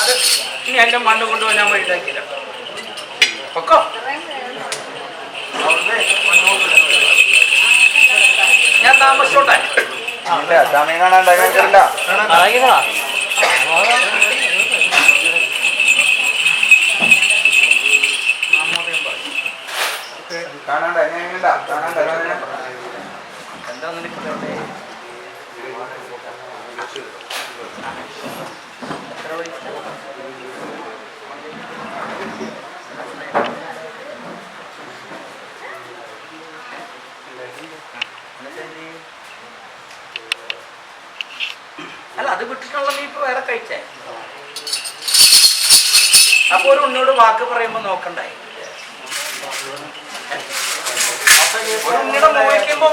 അത് ഇനി എന്റെ മണ്ണ് കൊണ്ടുപോയി ഞാൻ പൊക്കോ ഞാൻ താമസിച്ചോട്ടെ. സമയം കാണാൻ ടൈം വെച്ചിട്ടില്ല കാണാണ്ട കാണാണ്ട എന്താ നിനക്ക് വേണ്ടേ? എത്ര പൈസ? എന്നിട്ട് എന്ത് ചെയ്യും? അല്ല അത് വിട്ടിട്ടുള്ള നീ ഇപ്പൊ വേറെ കഴിച്ചേ? അപ്പൊ ഒരു ഉണ്ണോട് വാക്ക് പറയുമ്പോ നോക്കണ്ടായി ഉണ്ണിയുടെ മോഹിക്കുമ്പോ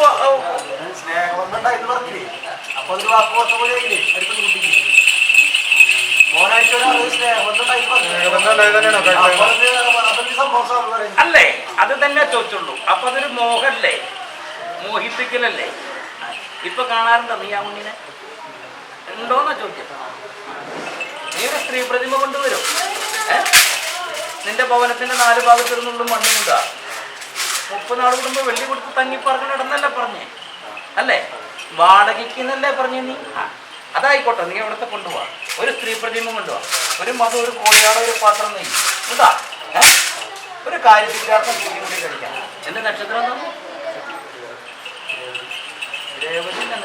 സ്നേഹം ഉണ്ടായിരുന്നു അപ്പൊ അതൊരു വാക്ക് കൊടുത്ത പോലെ ഇല്ലേ അടുത്ത കുട്ടിക്ക് അല്ലേ? അത് തന്നെ ചോദിച്ചുള്ളൂ. അപ്പൊ അതൊരു മോഹല്ലേ? മോഹിപ്പിക്കലല്ലേ? ഇപ്പൊ കാണാറുണ്ടോ നീ ആ ഉണ്ണിനെ ഉണ്ടോന്നാ ചോദ്യം. നീ ഒരു സ്ത്രീ പ്രതിമ കൊണ്ടുവരും. നിന്റെ ഭവനത്തിന്റെ നാല് ഭാഗത്തു നിന്നുള്ള മണ്ണിനുണ്ടാ മുപ്പത് നാൾ കൂടുമ്പോ വെള്ളി കൊടുത്ത് തങ്ങി പറഞ്ഞു നടന്നല്ലേ പറഞ്ഞേ? അല്ലേ? വാടകയ്ക്ക് എന്നല്ലേ പറഞ്ഞു നീ? അതായിക്കോട്ടെ നീ അവിടുത്തെ കൊണ്ടുപോവാ. ഒരു സ്ത്രീ പ്രതിമ കൊണ്ടുപോവാ. ഒരു മതം ഒരു കോഴിയാടോ ഒരു പാത്രം നീ ഇതാ ഒരു കാര്യത്തിലാർത്ഥം കൂടി കഴിക്കാം എന്റെ നക്ഷത്രം എന്താ? രേവതിന്റെ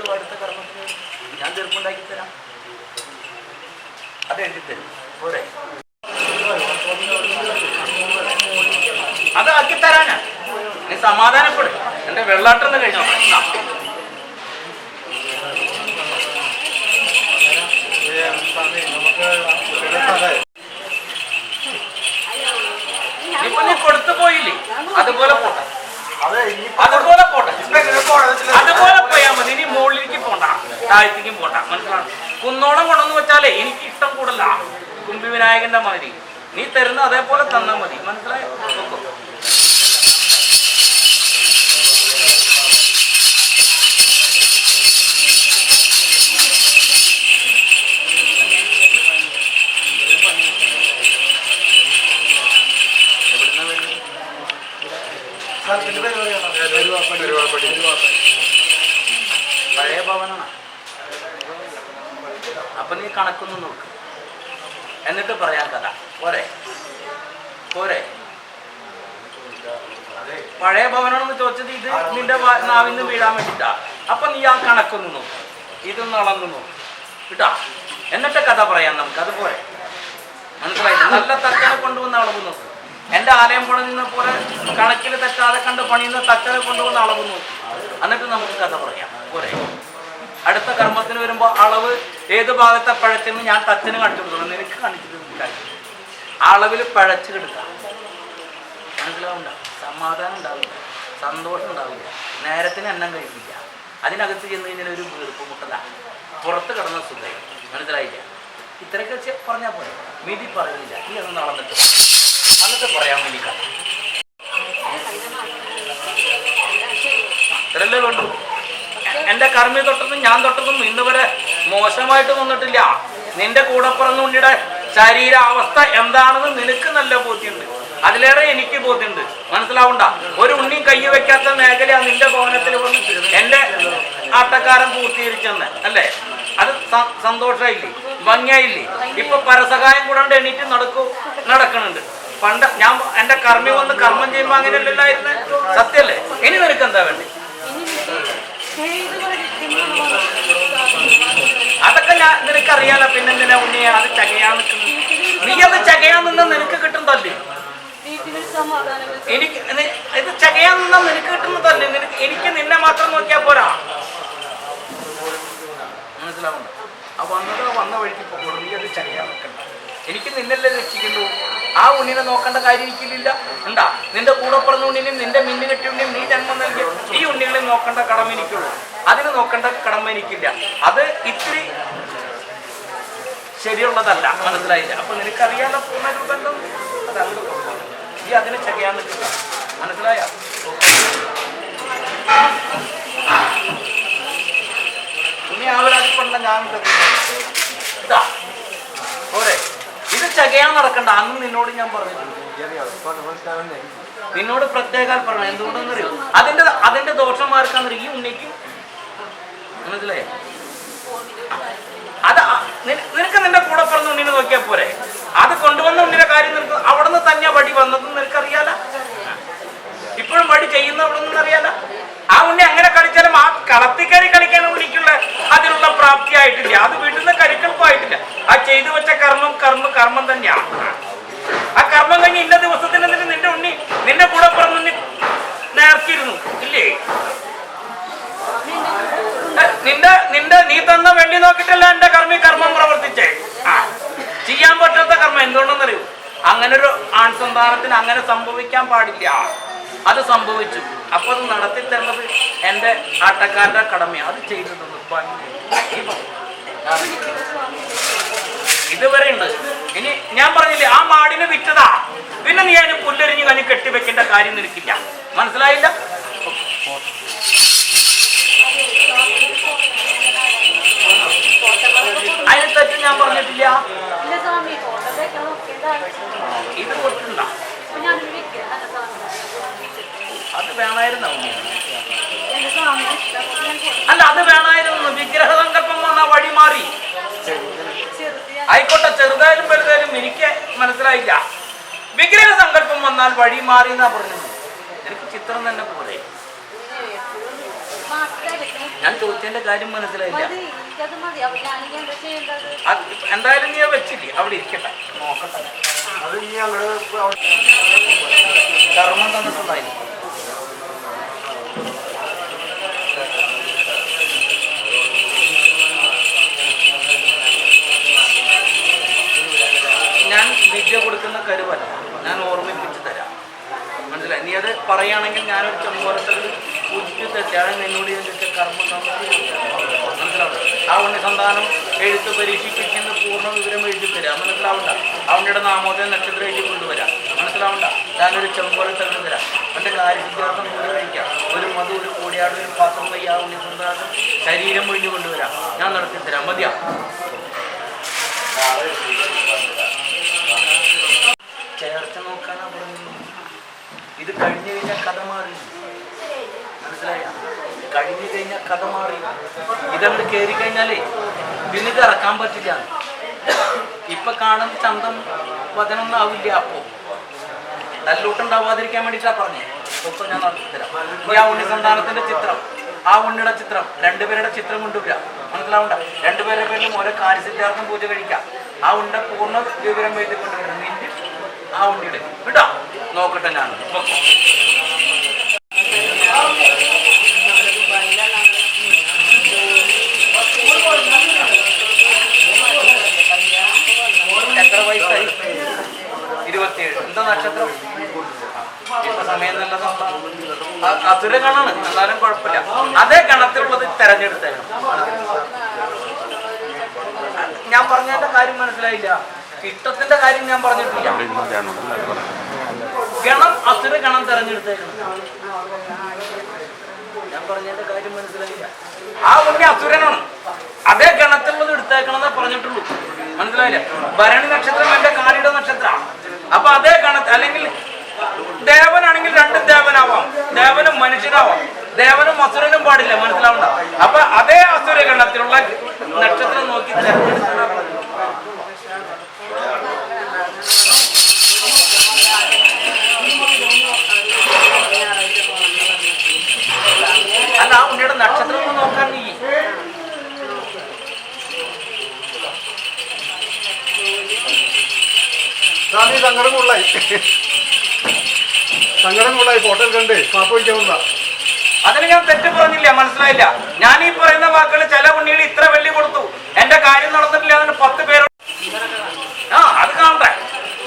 ഇത് അടുത്ത ഞാൻ തീർപ്പുണ്ടാക്കി തരാം. അത് എഴുതി തരും. പോരെ. അതാക്കി തരാനാ. നീ സമാധാനപ്പെടും. എന്റെ വെള്ളാട്ടം കഴിഞ്ഞോ. ഇപ്പൊ നീ കൊടുത്തു പോയില്ലേ? അതുപോലെ പോട്ടെ. അതെ അതുപോലെ പോട്ടെ. അതുപോലെ പോയാൽ മതി. ഇനി മുകളിലേക്ക് പോണ്ട. താഴത്തേക്കും പോണ്ട. മനസ്സിലാണ് കുന്നോളം കൊണ്ടെന്ന് വെച്ചാലേ എനിക്ക് ഇഷ്ടം കൂടല്ല കുമ്പി വിനായകന്റെ മാതിരി. നീ തരുന്ന അതേപോലെ തന്നാൽ മതി. മനസ്സിലായോ? പഴയ ഭവനാണെന്ന് ചോദിച്ചത് ഇത് നിന്റെ നാവിന്ന് വീഴാൻ വേണ്ടിട്ടാ അപ്പൊ നീ ആ കണക്കൊന്നു നോക്ക്. ഇതൊന്ന് അളന്നു നോക്ക്. കേട്ടാ? എന്നിട്ട് കഥ പറയാം നമുക്ക്. അതുപോലെ മനസ്സിലായില്ല? നല്ല തച്ചനെ കൊണ്ടുവന്ന അളവുന്നു എന്റെ ആലയം നിന്ന പോലെ കണക്കിൽ തെറ്റാതെ കണ്ട് പണിയുന്ന തച്ചനെ കൊണ്ടുവന്ന അളവുന്നു എന്നിട്ട് നമുക്ക് കഥ പറയാം. പോരെ. അടുത്ത കർമ്മത്തിന് വരുമ്പോ അളവ് ഏത് ഭാഗത്തെ പഴച്ചെന്ന് ഞാൻ തച്ചന് കാണിച്ചു കൊടുക്കണം നിനക്ക് കാണിച്ചിട്ട് അളവിൽ പഴച്ചു കിടക്കാം. മനസ്സിലാവണ്ട സമാധാനം ഉണ്ടാവില്ല. സന്തോഷം ഉണ്ടാവില്ല. നേരത്തിന് എണ്ണം കഴിക്കില്ല. അതിനകത്ത് ചെന്ന് കഴിഞ്ഞാൽ ഒരു വീർപ്പ് മുട്ടല പുറത്ത് കിടന്ന സുഖം മനസ്സിലായില്ല? ഇത്രയൊക്കെ പറഞ്ഞാൽ പോലെ മിതി പറയുന്നില്ല. ഈ അന്ന് നടന്നിട്ട്. അന്നത്തെ പറയാൻ വേണ്ടി കണ്ടു എന്റെ കർമ്മി തൊട്ടതും ഞാൻ തൊട്ടതും ഇന്ന് വരെ മോശമായിട്ട് വന്നിട്ടില്ല നിന്റെ കൂടെ പറഞ്ഞ ഉണ്ണിയുടെ ശരീരാവസ്ഥ എന്താണെന്ന് നിനക്ക് നല്ല ബോധ്യമുണ്ട് അതിലേറെ എനിക്ക് ബോധ്യമുണ്ട് മനസ്സിലാവണ്ട. ഒരു ഉണ്ണിയും കൈ വെക്കാത്ത മേഖല നിന്റെ ഭവനത്തിൽ എന്റെ ആട്ടക്കാരൻ പൂർത്തീകരിച്ചെന്ന് അല്ലേ? അത് സന്തോഷമായില്ലേ ഭംഗിയായില്ലേ? ഇപ്പൊ പരസഹായം കൂടാണ്ട് എണീറ്റ് നടക്കൂ നടക്കണുണ്ട്. പണ്ട് ഞാൻ എന്റെ കർമ്മി വന്ന് കർമ്മം ചെയ്യുമ്പോ അങ്ങനെയല്ലായിരുന്നു സത്യല്ലേ ഇനി നിനക്ക് എന്താ വേണ്ടി? അതൊക്കെ ഞാൻ നിനക്കറിയാലോ പിന്നെന്തിനാ ഉണ്ണിയെ? അത് ചകയാൻ നിൽക്കുന്നത്. നീ അത് ചകയാൻ നിന്ന് നിനക്ക് കിട്ടുന്നതല്ലേ എനിക്ക് ഇത് ചകയാൻ നിന്ന നിനക്ക് കിട്ടുന്നതല്ലേ നിനക്ക് എനിക്ക് നിന്നെ മാത്രം നോക്കിയാ പോരാ? മനസ്സിലാവണ്ട ആ വന്നത് വന്ന വഴിക്ക് പോകുള്ളൂ നീ അത് ചകയാൻ നിൽക്കണ്ട എനിക്ക് നിന്നല്ലേ രക്ഷിക്കുന്നു ആ ഉണ്ണിനെ നോക്കേണ്ട കാര്യം എനിക്കില്ല ഉണ്ടാ നിന്റെ കൂടെ പറഞ്ഞ ഉണ്ണിനെയും നിന്റെ മിന്നു കെട്ടിയ ഉണ്ണിയും നീ ജന്മം നൽകിയ ഈ ഉണ്ണികളെ നോക്കേണ്ട കടമ എനിക്കുള്ളൂ. അതിന് നോക്കേണ്ട കടമ എനിക്കില്ല. അത് ഇത്തിരി ശരിയുള്ളതല്ല. മനസ്സിലായില്ല? അപ്പൊ നിനക്കറിയാലോ പൂർണ രൂപം അങ്ങോട്ട് നീ അതിനെ ചെയ്യാൻ നിൽക്കുക മനസ്സിലായ? ഞാൻ ഇതാ പോരെ. ഇത് ചകയാൻ നടക്കണ്ട. അന്ന് നിന്നോട് ഞാൻ പറഞ്ഞിട്ടുണ്ട് നിന്നോട് പ്രത്യേക പറഞ്ഞു എന്തുകൊണ്ടെന്നറിയോ അതിന്റെ അതിന്റെ ദോഷന്മാർക്കാന്നറിയോ ഈ ഉണ്ണിക്കും. മനസ്സിലായോ? അത് നിനക്ക് നിന്റെ കൂടെ പറഞ്ഞ ഉണ്ണിനെ നോക്കിയാൽ പോരെ അത് കൊണ്ടുവന്ന ഉണ്ണിന്റെ കാര്യം നിനക്ക് അവിടെ നിന്ന് തന്നെ വടി വന്നതെന്ന് നിനക്കറിയാല ഇപ്പോഴും വടി ചെയ്യുന്ന അവിടെ നിന്ന് അറിയാല ആ ഉണ്ണി അങ്ങനെ കളിച്ചാലും ആ കളത്തിക്കറി കളിക്കാൻ ഉണ്ണിക്കുള്ള അതിനുള്ള പ്രാപ്തി ആയിട്ടില്ല അത് വീട്ടിൽ നിന്ന് കരിക്കൽപ്പായിട്ടില്ല ആ ചെയ്തു വെച്ച കർമ്മം കർമ്മ കർമ്മം തന്നെയാണ് ആ കർമ്മം കഴിഞ്ഞ് ഇന്ന ദിവസത്തിന് എന്നിട്ട് നിന്റെ ഉണ്ണി നിന്റെ കൂടെ പറഞ്ഞ ഉണ്ണി നേർക്കിയിരുന്നു ഇല്ലേ ഏ, നിന്റെ നിന്റെ നീ തന്ന നോക്കിയിട്ടല്ല എന്റെ കർമ്മി കർമ്മം പ്രവർത്തിച്ചേ. ചെയ്യാൻ പറ്റാത്ത കർമ്മം എന്തുകൊണ്ടെന്നറിയൂ? അങ്ങനെ ഒരു ആൺസന്താനത്തിന് അങ്ങനെ സംഭവിക്കാൻ പാടില്ല. അത് സംഭവിച്ചു. അപ്പൊ അത് നടത്തി തരുന്നത് എന്റെ ആട്ടക്കാരുടെ കടമയാണ്. അത് ചെയ്തത് ഇതുവരെ ഉണ്ട്. ഇനി ഞാൻ പറഞ്ഞില്ലേ ആ മാടിനെ വിറ്റതാ. പിന്നെ നീ അതിന് പുല്ലരിഞ്ഞ് കഴിഞ്ഞ് കെട്ടിവെക്കേണ്ട കാര്യം നിനക്കില്ല. മനസ്സിലായില്ല? അതിന് തെറ്റ് ഞാൻ പറഞ്ഞിട്ടില്ല. ഇത് സ്വാമി. അത് വേണമായിരുന്നു. അല്ല അത് വേണമായിരുന്നു. വിഗ്രഹ സങ്കല്പം വന്ന വഴി മാറി. ആയിക്കോട്ടെ ചെറുതായാലും വലുതായാലും എനിക്ക് മനസ്സിലായില്ല. വിഗ്രഹ സങ്കല്പം വന്നാൽ വഴി മാറി എന്നാ പറഞ്ഞത് എനിക്ക് ചിത്രം തന്നെ പോലെ. ഞാൻ ചോദിച്ചതിന്റെ കാര്യം മനസ്സിലായില്ല. എന്തായാലും നീ വെച്ചില്ലേ? അവിടെ ഇരിക്കട്ടെ. നോക്കട്ടെ. ഞാൻ വിദ്യ കൊടുക്കുന്ന കരുവല്ല. ഞാൻ ഓർമ്മിപ്പിച്ച് തരാം. മനസ്സിലായി? നീ അത് പറയുകയാണെങ്കിൽ ഞാനൊരു ചെമ്പോലത്തിൽ പൂജിച്ച് തെറ്റാണ് നിന്നോട് ചോദിച്ച കർമ്മ മനസ്സിലാവും. ഉണ്ണി സന്താനം എഴുത്ത് പരീക്ഷിപ്പിക്കുന്ന പൂർണ വിവരം എഴുതി തരാം. മനസ്സിലാവണ്ട. അവന്റെ നാമോദയ നക്ഷത്രം എഴുതി കൊണ്ടുവരാം. മനസ്സിലാവണ്ട? ഞാനൊരു ചെമ്പോലത്തിൽ തരാം. അവന്റെ കാര്യസിദ്ധാർത്ഥം കൂടി കഴിക്കാം. ഒരു മധു ഒരു കോടിയാട് ഒരു പാത്രം ഉണ്ണി സന്താനം ശരീരം ഒഴിഞ്ഞു കൊണ്ടുവരാം. ഞാൻ നടത്തി തരാം. മതിയാ? ചേർച്ച നോക്കാനാ പറഞ്ഞത് ഇത് കഴിഞ്ഞു കഴിഞ്ഞാൽ കഥ മാറി. മനസ്സിലായ? കഴിഞ്ഞു കഴിഞ്ഞാൽ കഥ മാറി. ഇതങ്ങ് കയറി കഴിഞ്ഞാലേ പിന്നെ ഇറക്കാൻ പറ്റില്ല. ഇപ്പൊ കാണുന്ന ചന്തം വചനൊന്നും ആവില്ല അപ്പോ. തല്ലൂട്ടുണ്ടാവാതിരിക്കാൻ വേണ്ടിട്ടാ പറഞ്ഞേ. ഒപ്പം ഞാൻ നടത്തിത്തരാം ഈ ആ ഉണ്ണി സന്താനത്തിന്റെ ചിത്രം ആ ഉണ്ണിയുടെ ചിത്രം രണ്ടുപേരുടെ ചിത്രം കൊണ്ടുവരാം മനസ്സിലാവണ്ട? രണ്ടുപേരുടെ പേരിലും ഓരോ കാര്യസിദ്ധാർത്ഥം പൂജ കഴിക്കാം. ആ ഉണ്ട പൂർണ വിവരം എഴുതി കൊണ്ടുവരണം. നിന്റെ ആ ഉണ്ണിയുടെ. കേട്ടോ? നോക്കട്ടെ ഞാൻ എന്താ നക്ഷത്രം? സമയം നല്ല അസുര ഗണാണ് എന്നാലും കുഴപ്പമില്ല. അതേ ഗണത്തിലുള്ളത് തെരഞ്ഞെടുത്തേക്കണം. ഞാൻ പറഞ്ഞതിന്റെ കാര്യം മനസ്സിലായില്ല. ഇഷ്ടത്തിന്റെ കാര്യം ഞാൻ പറഞ്ഞിട്ടില്ല. ഗണം അസുര ഗണം തെരഞ്ഞെടുത്തേക്കണം. ഞാൻ പറഞ്ഞതിന്റെ കാര്യം മനസ്സിലായില്ല. ആ ഉണ്ണി അസുരനാണ്. അതേ ഗണത്തിലുള്ളത് എടുത്തേക്കണമെന്നേ പറഞ്ഞിട്ടുള്ളൂ. മനസ്സിലായില്ല? ഭരണി നക്ഷത്രം എന്റെ കാണിയുടെ നക്ഷത്രമാണ് അപ്പൊ അതേ കണക്ക് അല്ലെങ്കിൽ ദേവനാണെങ്കിൽ രണ്ടും ദേവനാവാം. ദേവനും മനുഷ്യനാവാം. ദേവനും അസുരനും പാടില്ല മനസ്സിലാവണ്ട? അപ്പൊ അതേ അസുരഗണത്തിലുള്ള നക്ഷത്രം നോക്കി സങ്കടം കൊള്ളായി സങ്കടം കൊള്ളായി ഫോട്ടോ കണ്ടേ പാപ്പോയിക്കാവുന്ന അതിന് ഞാൻ തെറ്റ് പറഞ്ഞില്ല മനസ്സിലായില്ല. ഞാൻ ഈ പറയുന്ന വാക്കുകൾ ചില ഉണ്ണികൾ ഇത്ര വെള്ളി കൊടുത്തു. എന്റെ കാര്യം നടന്നിട്ടില്ല അതിന് പത്ത് പേരോട് ആ അത് കാണട്ടെ.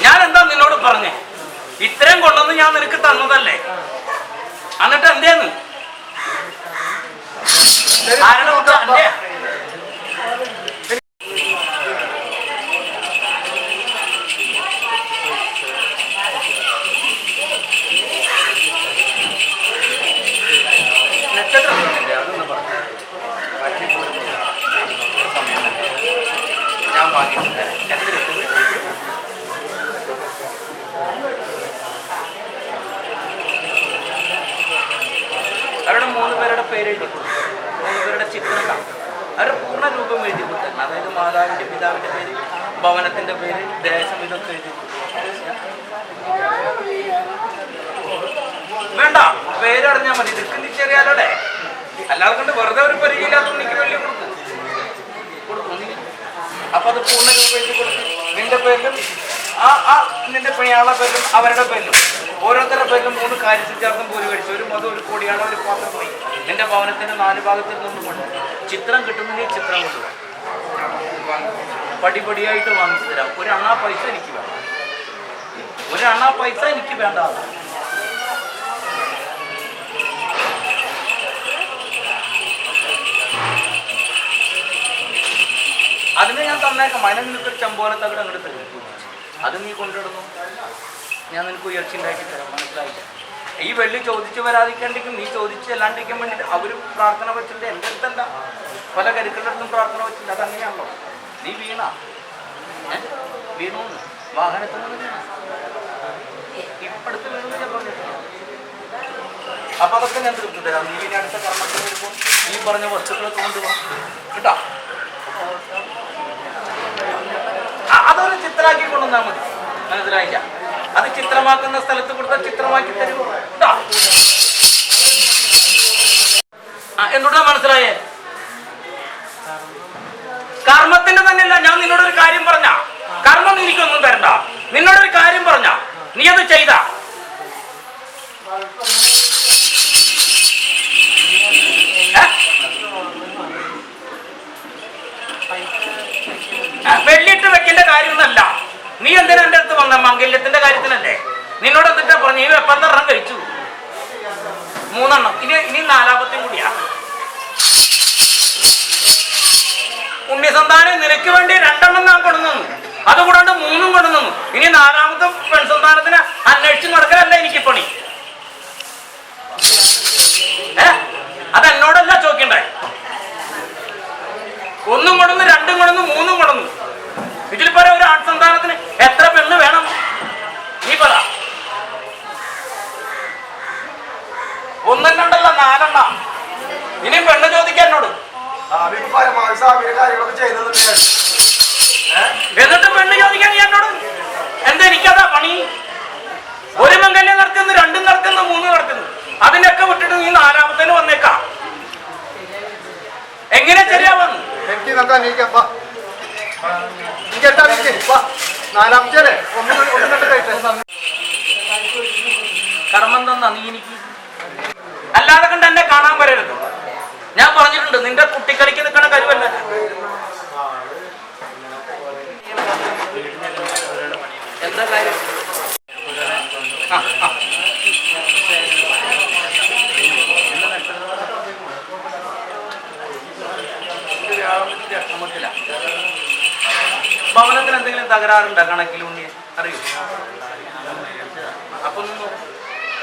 ഞാൻ എന്താ നിന്നോട് പറഞ്ഞേ? ഇത്രയും കൊണ്ടൊന്നും ഞാൻ നിനക്ക് തന്നതല്ലേ? എന്നിട്ട് എന്തേന്ന്? എഴുതി പേരെഴുതി കൊടുത്തു. ഇവരുടെ ചിത്രം അവരുടെ പൂർണ രൂപം എഴുതി കൊടുത്തു അതായത് മാതാവിന്റെ പിതാവിന്റെ പേര് ഭവനത്തിന്റെ പേര് ദേശം ഇതൊക്കെ എഴുതി. വേണ്ട പേരറിഞ്ഞാൽ മതി. ഇതൊക്കെ തിരിച്ചറിയാലോടെ? അല്ലാതെ കൊണ്ട് വെറുതെ ഒരു പരിചയമില്ലാത്ത എനിക്ക് വെള്ളി കൊടുക്കും. അപ്പൊ അത് പൂർണ രൂപം എഴുതി കൊടുക്കും. നിന്റെ പേരിലും ആ ആ നിന്റെ പണിയാളുടെ പേരിലും അവരുടെ പേരിലും. ഓരോരുത്തരുടെ പേരിലും മൂന്ന് കാര്യസിദ്ധാർത്ഥം പോലും മേടിച്ചു ഒരു മതം ഒരു കോടിയാണ് ഒരു പാത്രം പോയി. എന്റെ ഭവനത്തിന്റെ നാല് ഭാഗത്തിൽ നിന്നും കൊണ്ട് ചിത്രം കിട്ടുന്നെങ്കിൽ ചിത്രം കൊണ്ടു പടിപടിയായിട്ട് വാങ്ങിച്ചു തരാം. ഒരു പൈസ എനിക്ക് വേണം. ഒരു പൈസ എനിക്ക് വേണ്ട. അതിന് ഞാൻ തന്നേക്കാം. അതിനെ നിനക്കൊരു ചമ്പോലത്തെ അവിടെ അങ്ങോട്ട് തരും അത് നീ കൊണ്ടിടുന്നു ഞാൻ നിനക്ക് ഉയർച്ച ഉണ്ടാക്കി തരാം. മനസ്സിലായില്ല? ഈ വെള്ളി ചോദിച്ചു വരാതിരിക്കാണ്ടിരിക്കും നീ ചോദിച്ച് അല്ലാണ്ടിരിക്കാൻ വേണ്ടിയിട്ട് അവർ പ്രാർത്ഥന വെച്ചിട്ട് എന്റെ അടുത്തല്ല പല കരുക്കളുടെ അടുത്തും പ്രാർത്ഥന വെച്ചിട്ട് അതങ്ങനെയാണല്ലോ നീ വീണ? വീണു വാഹനത്തിൽ നിന്ന് ഇപ്പടുത്ത് വീണു അപ്പൊ അതൊക്കെ ഞാൻ തൃപ്തി തരാം. നീ ഇനി അടുത്ത കർമ്മത്തിൽ വരുമ്പോൾ നീ പറഞ്ഞ വസ്തുക്കളൊക്കെ കൊണ്ടുപോകാം കേട്ടോ? അതൊരു ചിത്രാക്കി കൊണ്ടുവന്നാൽ മതി. മനസ്സിലായില്ല? അത് ചിത്രമാക്കുന്ന സ്ഥലത്ത് കൊടുത്താൽ ചിത്രമാക്കി തരും പറഞ്ഞു ഈ പന്ത്രണ്ടെണ്ണം കഴിച്ചു. മൂന്നെണ്ണം. ഇനി ഇനി നാലാമത്തെയും കൂടിയാ. ഉണ്ണിസന്താനം നിനക്ക് വേണ്ടി രണ്ടെണ്ണം ഞാൻ കൊണ്ടുവന്നു. അതുകൂടാണ്ട് മൂന്നും കൊണ്ടുവന്നു. ഇനി നാലാമത്തെ പെൺസന്താനത്തിന് അന്വേഷിച്ച് നടക്കലല്ല എനിക്ക് പണി. അത് എന്നോടല്ല ചോദിക്കണ്ടേ? ഒന്നും കൊണ്ടുവന്ന് രണ്ടും കൊണ്ടുവന്ന് മൂന്നും കൊണ്ടുവന്നു. ഇതിൽ പറയാം ഒരു ആൺസന്താനത്തിന് എത്ര പെണ്ണ് വേണം? നീ പറ. ഒന്നും രണ്ടല്ല നാലെണ്ണ. ഇനി പെണ്ണ് ചോദിക്കാൻ എന്നോട്. എന്നിട്ട് പെണ്ണ് ചോദിക്കാൻ നീ എന്നോട്? എന്താ എനിക്കതാ പണി? ഒരു മംഗല്യം നടക്കുന്നു രണ്ടും നടക്കുന്നു മൂന്നും നടക്കുന്നു. അതിനൊക്കെ വിട്ടിട്ട് നീ നാലാമത്തേന് വന്നേക്കാം. എങ്ങനെ ശരിയാവുന്നു എനിക്ക് കർമ്മം തന്ന നീ എനിക്ക് അല്ലാതെ കണ്ട് എന്നെ കാണാൻ വരരുത്. ഞാൻ പറഞ്ഞിട്ടുണ്ട് നിന്റെ കുട്ടിക്കളിക്ക് നിൽക്കണ കരുവല്ല. ഭവനത്തിന് എന്തെങ്കിലും തകരാറുണ്ടോ? കണക്കിലുണ്ണി അറിയൂ? അപ്പൊ.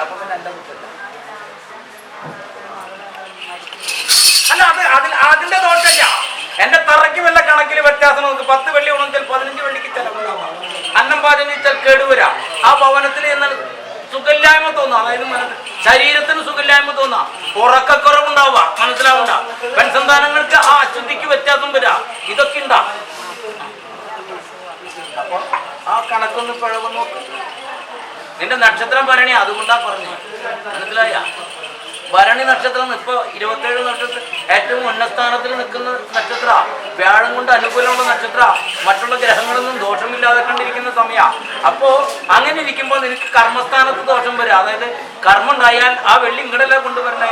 അപ്പൊ എന്റെ കുറ്റല്ല അല്ല അത് അതിൽ അതിന്റെ ദോഷമില്ല. എന്റെ തറയ്ക്ക് വല്ല കണക്കിൽ വ്യത്യാസം നമുക്ക് പത്ത് വെള്ളി ഉണെങ്കിൽ പതിനഞ്ച് വെള്ളിക്ക് ചെലവുണ്ടാവാം അന്നം പാചനിച്ചാൽ കേടുവരാ. ആ ഭവനത്തിൽ എന്നാൽ സുഖമില്ലായ്മ തോന്നുക അതായത് ശരീരത്തിന് സുഖമില്ലായ്മ തോന്നാം. ഉറക്കക്കുറവുണ്ടാവുക. മനസ്സിലാവണ്ട. പെൺസന്താനങ്ങൾക്ക് ആ അശുദ്ധിക്ക് വ്യത്യാസം വരാ. ഇതൊക്കെ ഉണ്ടാ. ആ കണക്കൊന്ന് പിഴവ് നോക്ക്. നിന്റെ നക്ഷത്രം ഭരണി അതുകൊണ്ടാ പറഞ്ഞു. മനസ്സിലായ? ഭരണി നക്ഷത്രം ഇപ്പൊ ഇരുപത്തേഴ് നക്ഷത്രം ഏറ്റവും ഉന്നസ്ഥാനത്തിൽ നിൽക്കുന്ന നക്ഷത്ര വ്യാഴം കൊണ്ട് അനുകൂലമുള്ള നക്ഷത്ര മറ്റുള്ള ഗ്രഹങ്ങളൊന്നും ദോഷമില്ലാതെ കണ്ടിരിക്കുന്ന സമയമാണ് അപ്പോൾ അങ്ങനെ ഇരിക്കുമ്പോൾ നിനക്ക് കർമ്മസ്ഥാനത്ത് ദോഷം വരും. അതായത് കർമ്മം ഉണ്ടായാൽ ആ വെള്ളി ഇങ്ങടല്ലേ കൊണ്ടുവരണേ?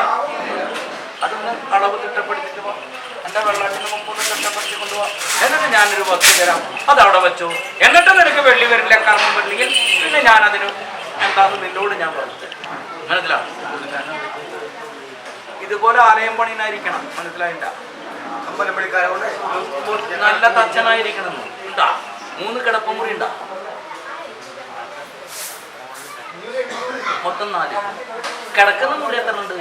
അതൊന്ന് അളവ് തിട്ടപ്പെടുത്തിട്ട് പോ. എന്റെ വെള്ളത്തിന് മുമ്പൊന്ന് തിട്ടപ്പെടുത്തി കൊണ്ടുപോവാ എന്നിട്ട് ഞാനൊരു വസ്തു തരാം. അത് അവിടെ വെച്ചു. എന്നിട്ട് നിനക്ക് വെള്ളി വരില്ല കർമ്മം വരില്ലെങ്കിൽ പിന്നെ ഞാനതിന് എന്താന്ന് നിന്നോട് ഞാൻ പറഞ്ഞു. മനസ്സിലാവും ഇതുപോലെ ആലയം പണിനായിരിക്കണം മനസ്സിലായില്ല? നല്ല തച്ചനായിരിക്കണം. ഉണ്ടാ? മൂന്ന് കിടപ്പുമുറി ഉണ്ടാ? മൊത്തം നാല്. കിടക്കുന്ന മുറി എത്ര ഉണ്ട്?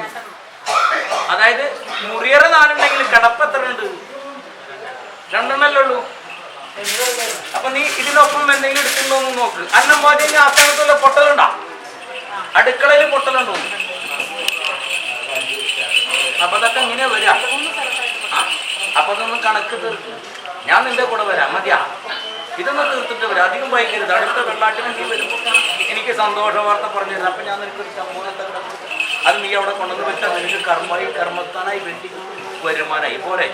അതായത് മുറിയറ നാലുണ്ടെങ്കിൽ കിടപ്പ് എത്ര ഉണ്ട്? രണ്ടെണ്ണല്ലേ ഉള്ളൂ. അപ്പൊ നീ ഇതിനൊപ്പം എന്തെങ്കിലും എടുക്കുന്നുണ്ടോ എന്ന് നോക്ക്. അന്നം പാചകം അത്തരത്തിലുള്ള പൊട്ടലുണ്ടാ? അടുക്കളയിൽ പൊട്ടലുണ്ടോ? അപ്പൊ അതൊക്കെ ഇങ്ങനെ ആ അപ്പൊ അതൊന്ന് കണക്ക് തീർക്കും. ഞാൻ നിന്റെ കൂടെ വരാം മതിയാ? ഇതൊന്ന് തീർത്തിട്ട് വരാം. അധികം വൈകരുത് അടുത്ത വെള്ളാട്ടിന് നീ വരുമ്പോൾ എനിക്ക് സന്തോഷ വാർത്ത പറഞ്ഞു തരാം അപ്പൊ ഞാൻ നിനക്കൊരു സമൂഹത്തെ. അത് നീ അവിടെ കൊണ്ടുവന്ന് വെച്ചാൽ നിനക്ക് കർമ്മമായി കർമ്മത്താനായി വേണ്ടി വരുമാനായി. പോരെ?